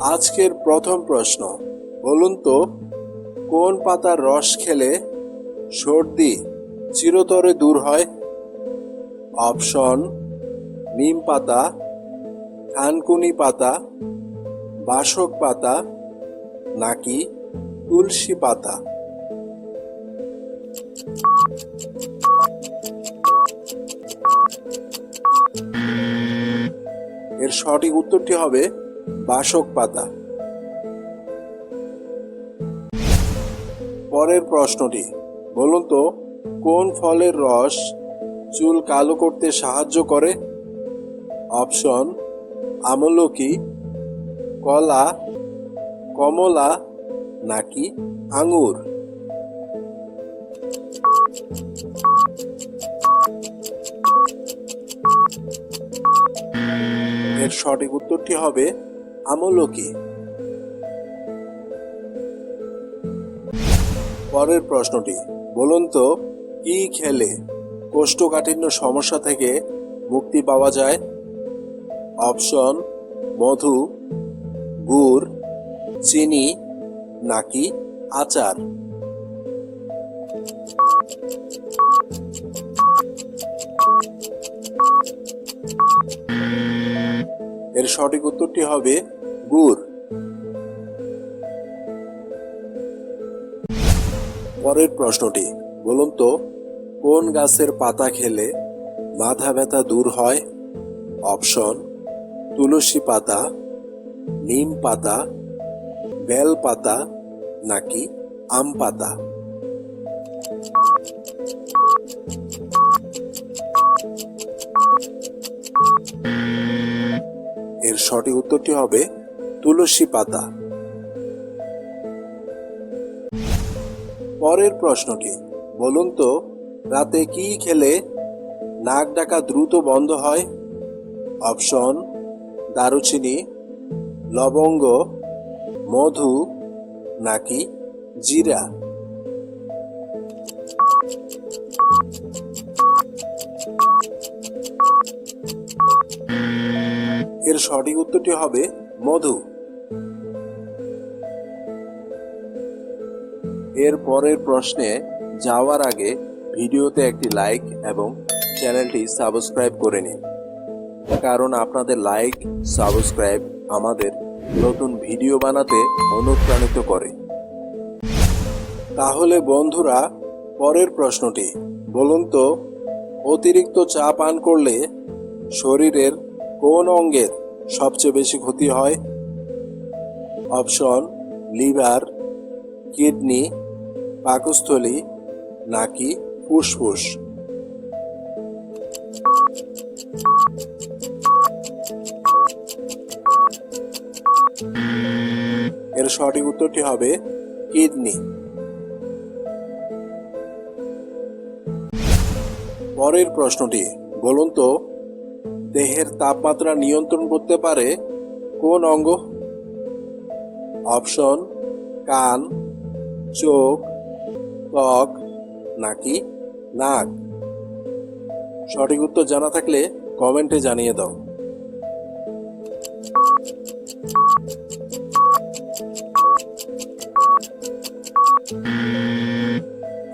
আজকের প্রথম প্রশ্ন, বলুন তো, কোন পাতার রস খেলে সর্দি চিরতরে দূর হয়? অপশন, নিম পাতা থানকুনি পাতা, বাসক পাতা, নাকি তুলসী পাতা? এর সঠিক উত্তরটি হবে বাসক পাতা। পরের প্রশ্নটি, বলুন তো, কোন ফলের রস চুল কালো করতে সাহায্য করে? অপশন, আমলকি, কলা, কমলা, নাকি আঙুর? এর সঠিক উত্তরটি হবে আমলকি। পরের প্রশ্নটি, বলুন তো, কি খেলে কোষ্ঠকাঠিন্য সমস্যা থেকে মুক্তি পাওয়া যায়? অপশন, মধু, গুড়, চিনি, নাকি আচার? এর সঠিক উত্তরটি হবে গুড়। পরের প্রশ্নটি, বলুন তো, কোন গাছের পাতা খেলে মাথা ব্যথা দূর হয়? অপশন, তুলসী পাতা, নিম পাতা, বেল পাতা, নাকি আম পাতা? এর সঠিক উত্তরটি হবে তুলসী পাতা। পরের প্রশ্নটি, বলুন তো, রাতে কি খেলে নাক ডাকা দ্রুত বন্ধ হয়? অপশন, দারুচিনি, লবঙ্গ, মধু নাকি জিরা? এর সঠিক উত্তরটি হবে মধু। এর পরের প্রশ্নে যাওয়ার আগে ভিডিওতে একটি লাইক এবং চ্যানেলটি সাবস্ক্রাইব করে নিন। কারণ আপনাদের লাইক সাবস্ক্রাইব আমাদের নতুন ভিডিও বানাতে অনুপ্রাণিত করে। তাহলে বন্ধুরা, পরের প্রশ্নটি, বলুন তো, অতিরিক্ত চা পান করলে শরীরের কোন অঙ্গের সবচেয়ে বেশি ক্ষতি হয়? অপশন, লিভার, কিডনি পাকস্থলী নাকি ফুসফুস? এর সঠিক উত্তরটি হবে কিডনি। পরের প্রশ্নটি, বলুন তো, দেহের তাপমাত্রা নিয়ন্ত্রণ করতে পারে কোন অঙ্গ? অপশন, কান, চোখ ত্বক নাকি নাক? সঠিক উত্তর জানা থাকলে কমেন্টে জানিয়ে দাও।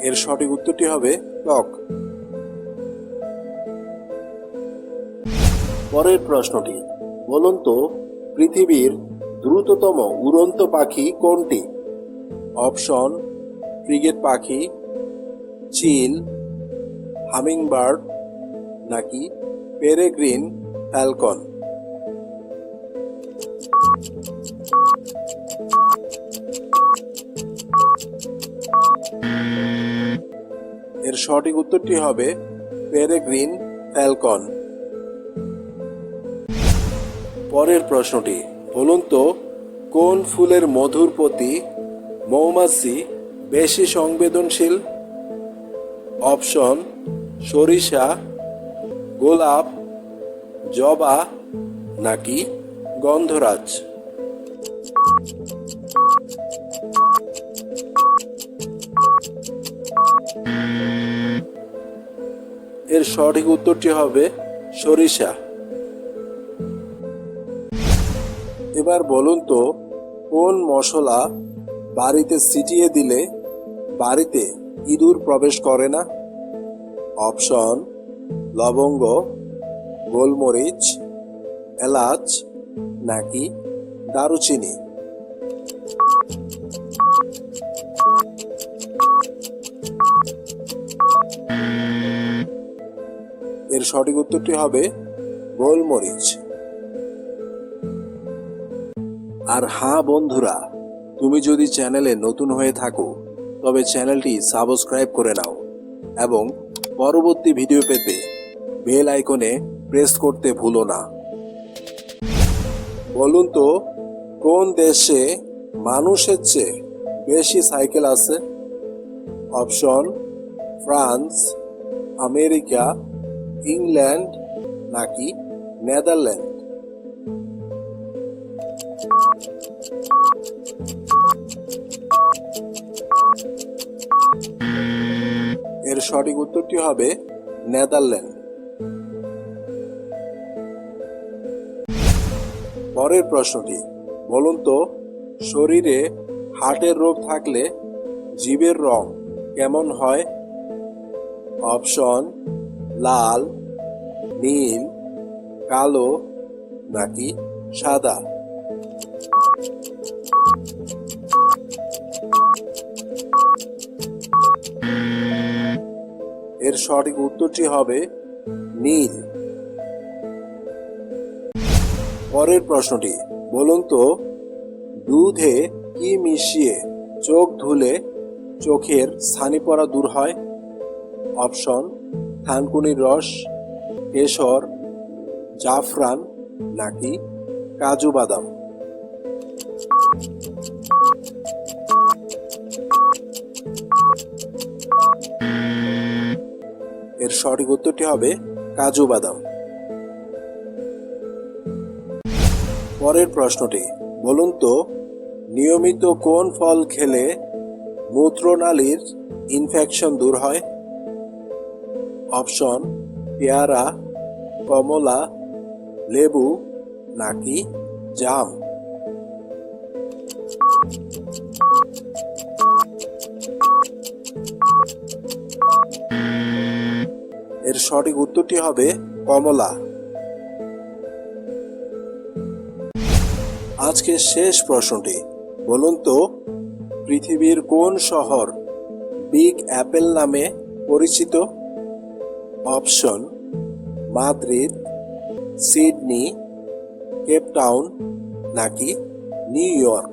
এর সঠিক উত্তরটি হবে ত্বক পরের প্রশ্নটি, বলুন তো, পৃথিবীর দ্রুততম উড়ন্ত পাখি কোনটি? অপশন ফ্রিগেট পাখি চিল হামিংবার্ড, নাকি পেরেগ্রিন ফ্যালকন এর সঠিক উত্তরটি হবে পেরেগ্রিন ফ্যালকন পরের প্রশ্নটি, বলুন তো, কোন ফুলের মধুর প্রতি মৌমাছি বেশি সংবেদনশীল, অপশন, সরিষা, গোলাপ, জবা নাকি গন্ধরাজ? এর সঠিক উত্তরটি হবে সরিষা। এবার বলুন তো, কোন মশলা বাড়িতে ছিটিয়ে দিলে বাড়িতে ইঁদুর প্রবেশ করে না? অপশন, লবঙ্গ, গোলমরিচ, এলাচ, নাকি দারুচিনি? এর সঠিক উত্তরটি হবে গোলমরিচ। আর হ্যাঁ বন্ধুরা, তুমি যদি চ্যানেলে নতুন হয়ে থাকো তবে চ্যানেলটি সাবস্ক্রাইব করে নাও এবং পরবর্তী ভিডিও পেতে বেল আইকনে প্রেস করতে ভুলো না। বলুন তো, কোন দেশে মানুষের চেয়ে বেশি সাইকেল আছে? অপশন, ফ্রান্স, আমেরিকা, ইংল্যান্ড নাকি নেদারল্যান্ড? সঠিক উত্তরটি হবে নেদারল্যান্ড। পরের প্রশ্নটি, বলুন তো, শরীরে হার্টের রোগ থাকলে জীবের রং কেমন হয়? অপশন, লাল, নীল, কালো নাকি সাদা? এর সঠিক উত্তরটি হবে নীল। পরের প্রশ্নটি, বলুন তো, দুধে কি মিশিয়ে চোখ ধুলে চোখের ছানি পড়া দূর হয়? অপশন, থানকুনির রস, কেশর, জাফরান নাকি কাজু বাদাম? সঠিক উত্তরটি হবে কাজু বাদাম। পরের প্রশ্নটি, বলুন তো, নিয়মিত কোন ফল খেলে মূত্রনালীর ইনফেকশন দূর হয়? অপশন, পেয়ারা, কমলা, লেবু নাকি জাম? এর সঠিক উত্তরটি হবে কমলা। আজকের শেষ প্রশ্নটি, বলুন তো, পৃথিবীর কোন শহর বিগ অ্যাপেল নামে পরিচিত? Option, Madrid, Sydney Cape Town নাকি নিউ ইয়র্ক?